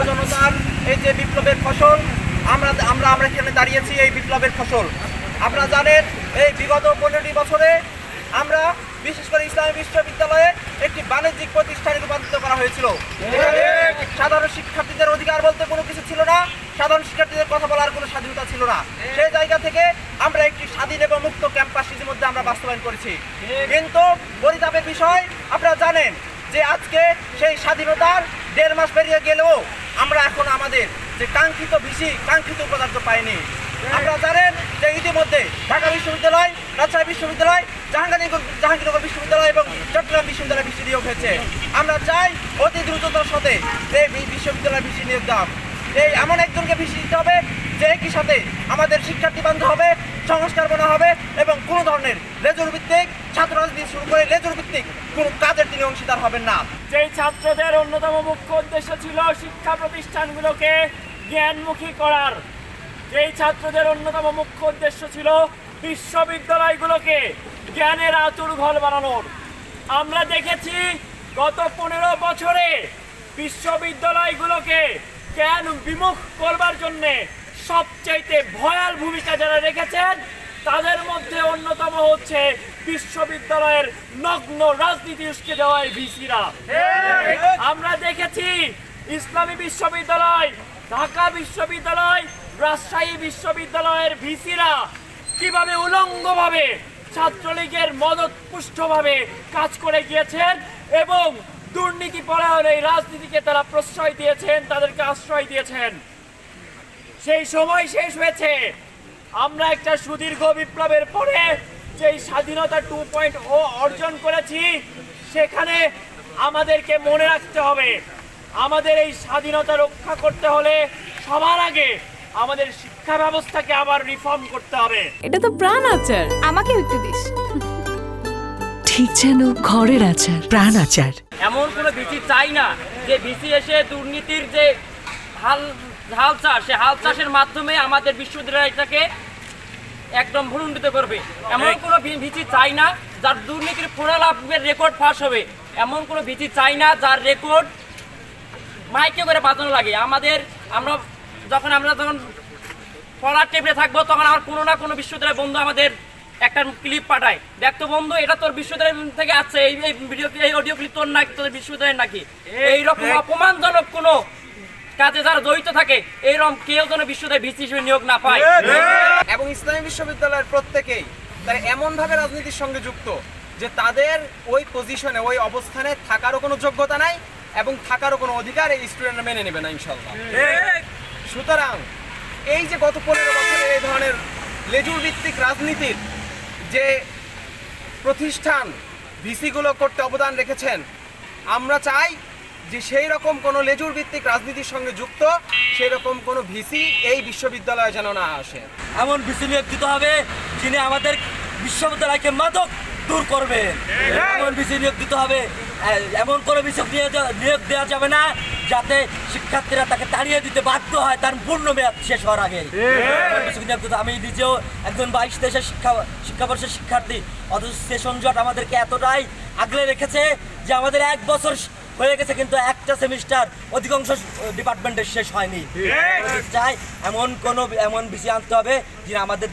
ছাত্র জনতার এই যে বিপ্লবের ফসল, আমরা আমরা আমরা এখানে দাঁড়িয়েছি এই বিপ্লবের ফসল। আপনারা জানেন, এই বিগত পনেরোটি বছরে আমরা বিশেষ করে ইসলামী বিশ্ববিদ্যালয়ে একটি বাণিজ্যিক প্রতিষ্ঠানে রূপান্তরিত করা হয়েছিল। সাধারণ শিক্ষার্থীদের অধিকার বলতে কোনো কিছু ছিল না, সাধারণ শিক্ষার্থীদের কথা বলার কোনো স্বাধীনতা ছিল না। সেই জায়গা থেকে আমরা একটি স্বাধীন এবং মুক্ত ক্যাম্পাস ইতিমধ্যে আমরা বাস্তবায়ন করেছি। কিন্তু পরিতাপের বিষয়, আপনারা জানেন যে আজকে সেই স্বাধীনতার দেড় মাস পেরিয়ে গেলেও আমরা এখন আমাদের যে কাঙ্ক্ষিত ভিসি কাঙ্ক্ষিত পদার্থ পাইনি। আপনারা জানেন যে ইতিমধ্যে ঢাকা বিশ্ববিদ্যালয় রাজশাহী বিশ্ববিদ্যালয় জাহাঙ্গীরনগর জাহাঙ্গীরনগর বিশ্ববিদ্যালয় এবং চট্টগ্রাম বিশ্ববিদ্যালয় ভিসি নিয়োগ হয়েছে। আমরা চাই অতি দ্রুততার সাথে এই বি- বিশ্ববিদ্যালয় ভিসি নিয়োগ দাম এই এমন একজনকে ভিসি দিতে হবে যে একই সাথে আমাদের শিক্ষার্থী বান্ধব হবে। সংস্কার বনা হবে এবং কোনো ধরনের লেজুর ভিত্তিক ছাত্র রাজনীতি শুরু করে লেজুর ভিত্তিক কোনো কাজের তিনি অংশীদার হবেন না। যেই ছাত্রদের অন্যতম মুখ্য উদ্দেশ্য ছিল শিক্ষা প্রতিষ্ঠানগুলোকে জ্ঞানমুখী করার, যেই ছাত্রদের অন্যতম মুখ্য উদ্দেশ্য ছিল বিশ্ববিদ্যালয়গুলোকে জ্ঞানের আতুর ঘর বানানোর। আমরা দেখেছি গত পনেরো বছরে বিশ্ববিদ্যালয়গুলোকে জ্ঞান বিমুখ করবার জন্যে সবচাইতে ভয়াল ভূমিকা যারা রেখেছেন, তাদের মধ্যে অন্যতম হচ্ছে বিশ্ববিদ্যালয়ের নগ্ন রাজনীতি উস্কে দেওয়ার ভিসিরা। আমরা দেখেছি ইসলামী বিশ্ববিদ্যালয়, ঢাকা বিশ্ববিদ্যালয়, রাজশাহী বিশ্ববিদ্যালয়ের ভিসিরা কীভাবে উলঙ্গভাবে ছাত্রলীগের মদত পুষ্টভাবে কাজ করে গিয়েছেন এবং দুর্নীতি পরায়ণ এই রাজনীতিকে তারা প্রশ্রয় দিয়েছেন, তাদেরকে আশ্রয় দিয়েছেন। সেই সময় শেষ হয়েছে। আমরা একটা সুদীর্ঘ বিপ্লবের পরে যেই স্বাধীনতা টু পয়েন্ট ও অর্জন করেছি সেখানে আমাদেরকে মনে রাখতে হবে। আমাদের এই স্বাধীনতা রক্ষা করতে হলে সবার আগে আমাদের শিক্ষা ব্যবস্থাকে আবার রিফর্ম করতে হবে। এটা তো প্রাণ আচার। আমাকে একটু দিস। ঠিক যেন ঘরের আচার প্রাণ আচার। এমন কোনো ভিসি চাই না যে ভিসি এসে দুর্নীতির যে হাল হাল চাষ সে হাল চাষের মাধ্যমে আমাদের বিশ্ববিদ্যালয়টাকে একদম ভুলুণ্ডিত করবে। এমন কোনো ভি- ভিসি চাই না যার দুর্নীতির পুনরালাভের রেকর্ড ফাঁস হবে। এমন কোনো ভিসি চাই না যার রেকর্ড মাইকে করে বাজানো লাগে। আমাদের আমরা যখন আমরা যখন পড়ার টেবিলে থাকব তখন আমার কোনো না কোনো বিশ্ববিদ্যালয় বন্ধু আমাদের একটা ক্লিপ পাঠায়। দেখতো বন্ধু এটা তোর বিশ্ববিদ্যালয় থেকে আছে এই ভিডিও এই অডিও ক্লিপ তোর নাকি তোর বিশ্ববিদ্যালয়ের নাকি? এইরকম অপমানজনক কোনো কাজে যারা জড়িত থাকে এইরকম কেউ যেন বিশ্ববিদ্যালয় ভিসি হিসেবে নিয়োগ না পায়। এবং ইসলামী বিশ্ববিদ্যালয়ের প্রত্যেকেই তারা এমনভাবে রাজনীতির সঙ্গে যুক্ত যে তাদের ওই পজিশনে ওই অবস্থানে থাকারও কোনো যোগ্যতা নাই এবং থাকারও কোনো অধিকার এই স্টুডেন্টরা মেনে নেবে না ইনশাল্লাহ সুতরাং এই যে গত পনেরো বছরে এই ধরনের লেজুর ভিত্তিক রাজনীতির যে প্রতিষ্ঠান ভিসিগুলো করতে অবদান রেখেছেন আমরা চাই যে সেই রকম কোনো লেজুর ভিত্তিক রাজনীতির সঙ্গে যুক্ত সেই রকম কোনো ভিসি এই বিশ্ববিদ্যালয়ে যেন না আসে। এমন বিসি নিয়োগ দিতে হবে যিনি আমাদের বিশ্ববিদ্যালয়কে মাদক দূর করবে। এমন বিসি নিয়োগ দিতে হবে এমন কোনো বিষয় নিয়ে নিয়োগ দেওয়া যাবে না যাতে শিক্ষার্থীরা তাকে তাড়িয়ে দিতে বাধ্য হয় তার পূর্ণ মেয়াদ শেষ হওয়ার আগে। নিয়োগ আমি নিজেও একজন বাইশ দেশের শিক্ষা শিক্ষাবর্ষের শিক্ষার্থী অথচ সেশন জট আমাদেরকে এতটাই আগলে রেখেছে যে আমাদের এক বছর হয়ে গেছে কিন্তু একটা সেমিস্টার অধিকাংশ ডিপার্টমেন্টের শেষ হয়নি। চাই এমন কোনো এমন বিষয় আনতে হবে যিনি আমাদের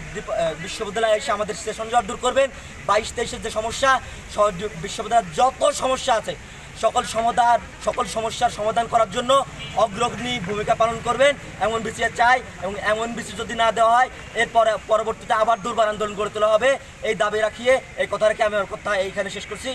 বিশ্ববিদ্যালয়ে এসে আমাদের সেশন জট দূর করবেন। বাইশ তেইশের যে সমস্যা বিশ্ববিদ্যালয়ের যত সমস্যা আছে সকল সমাধান সকল সমস্যার সমাধান করার জন্য অগ্রণী ভূমিকা পালন করবেন। এমন বিষয়ে চাই এবং এমন বিষয় যদি না দেওয়া হয় এরপরে পরবর্তীতে আবার দুর্বার আন্দোলন গড়ে তোলা হবে। এই দাবি রাখিয়ে এই কথা রেখে আমি আমার কথা এইখানে শেষ করছি।